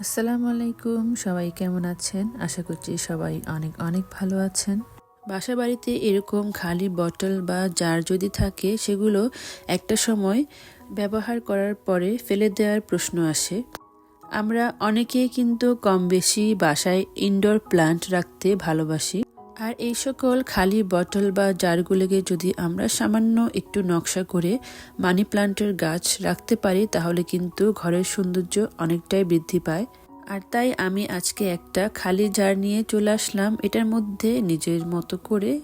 আসসালামু আলাইকুম, সবাই কেমন আছেন? আশা করছি সবাই অনেক অনেক ভালো আছেন। বাসা বাড়িতে এরকম খালি বটল বা জার যদি থাকে, সেগুলো একটা সময় ব্যবহার করার পরে ফেলে দেওয়ার প্রশ্ন আসে। আমরা অনেকেই কিন্তু কম বেশি বাসায় ইনডোর প্লান্ট রাখতে ভালোবাসি। আর এই সকল খালি বটল বা জারগুলোকে যদি আমরা সামান্য একটু নকশা করে মানি প্লান্টের গাছ রাখতে পারি, তাহলে কিন্তু ঘরের সৌন্দর্য অনেকটাই বৃদ্ধি পায়। আর তাই আমি আজকে একটা খালি জার নিয়ে চলে আসলাম। এটার মধ্যে নিজের মতো করে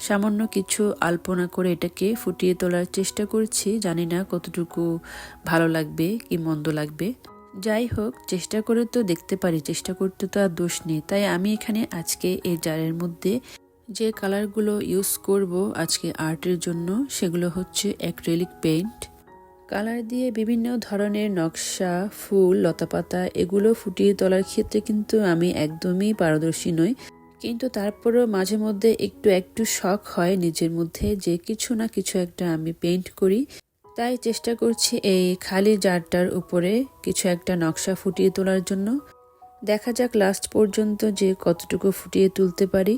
সামান্য কিছু আলপনা করে এটাকে ফুটিয়ে তোলার চেষ্টা করছি। জানি না কতটুকু ভালো লাগবে কি মন্দ লাগবে। যাই হোক, চেষ্টা করে তো দেখতে পারি, চেষ্টা করতে তো আর দোষ নেই। তাই আমি এখানে আজকে এই জারের মধ্যে যে কালারগুলো ইউজ করব আজকে আর্টের জন্য, সেগুলো হচ্ছে অ্যাক্রেলিক পেইন্ট কালার দিয়ে বিভিন্ন ধরনের নকশা, ফুল, লতাপাতা, এগুলো ফুটিয়ে তোলার ক্ষেত্রে কিন্তু আমি একদমই পারদর্শী নই। কিন্তু তারপরেও মাঝে মধ্যে একটু একটু শখ হয় নিজের মধ্যে যে কিছু না কিছু একটা আমি পেইন্ট করি। তাই চেষ্টা করছি এই খালি জারটার উপরে কিছু একটা নকশা ফুটিয়ে তোলার জন্য। দেখা যাক লাস্ট পর্যন্ত যে কতটুকু ফুটিয়ে তুলতে পারি।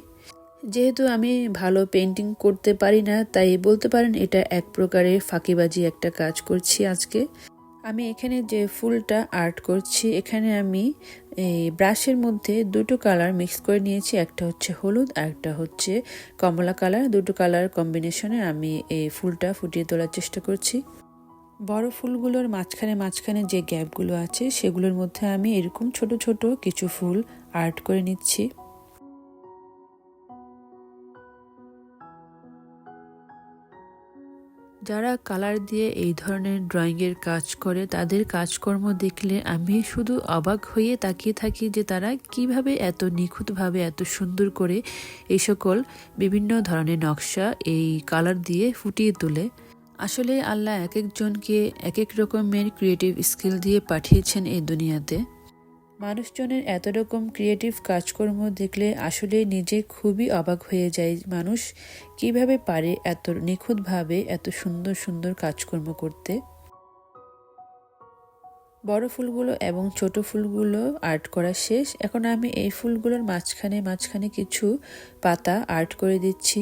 যেহেতু আমি ভালো পেন্টিং করতে পারি না, তাই বলতে পারেন এটা এক প্রকারের ফাঁকিবাজি একটা কাজ করছি আজকে। আমি এখানে যে ফুলটা আর্ট করছি, এখানে আমি এই ব্রাশের মধ্যে দুটো কালার মিক্স করে নিয়েছি। একটা হচ্ছে হলুদ আর একটা হচ্ছে কমলা কালার। দুটো কালার কম্বিনেশনে আমি এই ফুলটা ফুটিয়ে তোলার চেষ্টা করছি। বড় ফুলগুলোর মাঝখানে মাঝখানে যে গ্যাপগুলো আছে, সেগুলোর মধ্যে আমি এরকম ছোট ছোট কিছু ফুল আর্ট করে নিচ্ছি। যারা কালার দিয়ে এই ধরনের ড্রয়িংয়ের কাজ করে, তাদের কাজকর্ম দেখলে আমি শুধু অবাক হয়ে তাকিয়ে থাকি যে তারা কীভাবে এত নিখুঁতভাবে এত সুন্দর করে এই সকল বিভিন্ন ধরনের নকশা এই কালার দিয়ে ফুটিয়ে তোলে। আসলে আল্লাহ এক একজনকে এক এক রকমের ক্রিয়েটিভ স্কিল দিয়ে পাঠিয়েছেন এই দুনিয়াতে। মানুষজনের এত রকম ক্রিয়েটিভ কাজকর্ম দেখলে আসলে নিজে খুবই অবাক হয়ে যায় মানুষ। কীভাবে পারে এত নিখুঁতভাবে এত সুন্দর সুন্দর কাজকর্ম করতে? বড় ফুলগুলো এবং ছোট ফুলগুলো আর্ট করা শেষ। এখন আমি এই ফুলগুলোর মাঝখানে মাঝখানে কিছু পাতা আর্ট করে দিচ্ছি।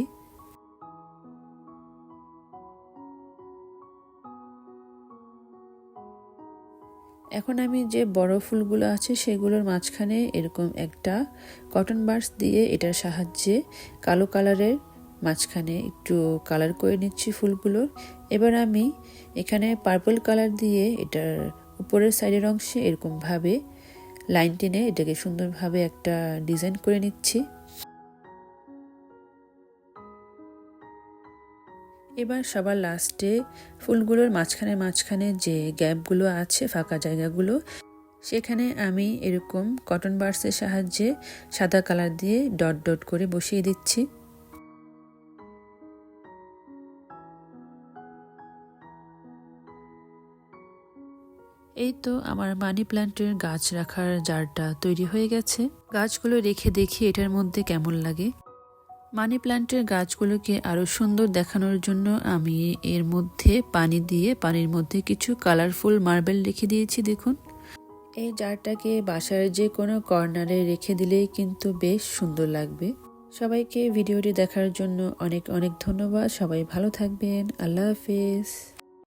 এখন আমি যে বড় ফুলগুলো আছে সেগুলোর মাঝখানে এরকম একটা কটন বার্স দিয়ে এটার সাহায্যে কালো কালারের মাঝখানে একটু কালার করে নিচ্ছি ফুলগুলোর এবার আমি এখানে পার্পল কালার দিয়ে এটার উপরের সাইডের অংশে এরকমভাবে লাইন টেনে এটাকে সুন্দরভাবে একটা ডিজাইন করে নিচ্ছি। এবার সবার লাস্টে ফুলগুলোর মাঝখানে মাঝখানে যে গ্যাপগুলো আছে, ফাঁকা জায়গাগুলো, সেখানে আমি এরকম কটন বার্সের সাহায্যে সাদা কালার দিয়ে ডট ডট করে বসিয়ে দিচ্ছি। এই তো আমার মানি প্ল্যান্টের গাছ রাখার জারটা তৈরি হয়ে গেছে। গাছগুলো রেখে দেখি এটার মধ্যে কেমন লাগে। মানি প্লান্টের গাছগুলোকে আরও সুন্দর দেখানোর জন্য আমি এর মধ্যে পানি দিয়ে, পানির মধ্যে কিছু কালারফুল মার্বেল রেখে দিয়েছি, দেখুন। এই জারটাকে বাসার যে কোনো কর্নারে রেখে দিলেই কিন্তু বেশ সুন্দর লাগবে। সবাইকে ভিডিওটি দেখার জন্য অনেক অনেক ধন্যবাদ। সবাই ভালো থাকবেন। আল্লাহ হাফেজ।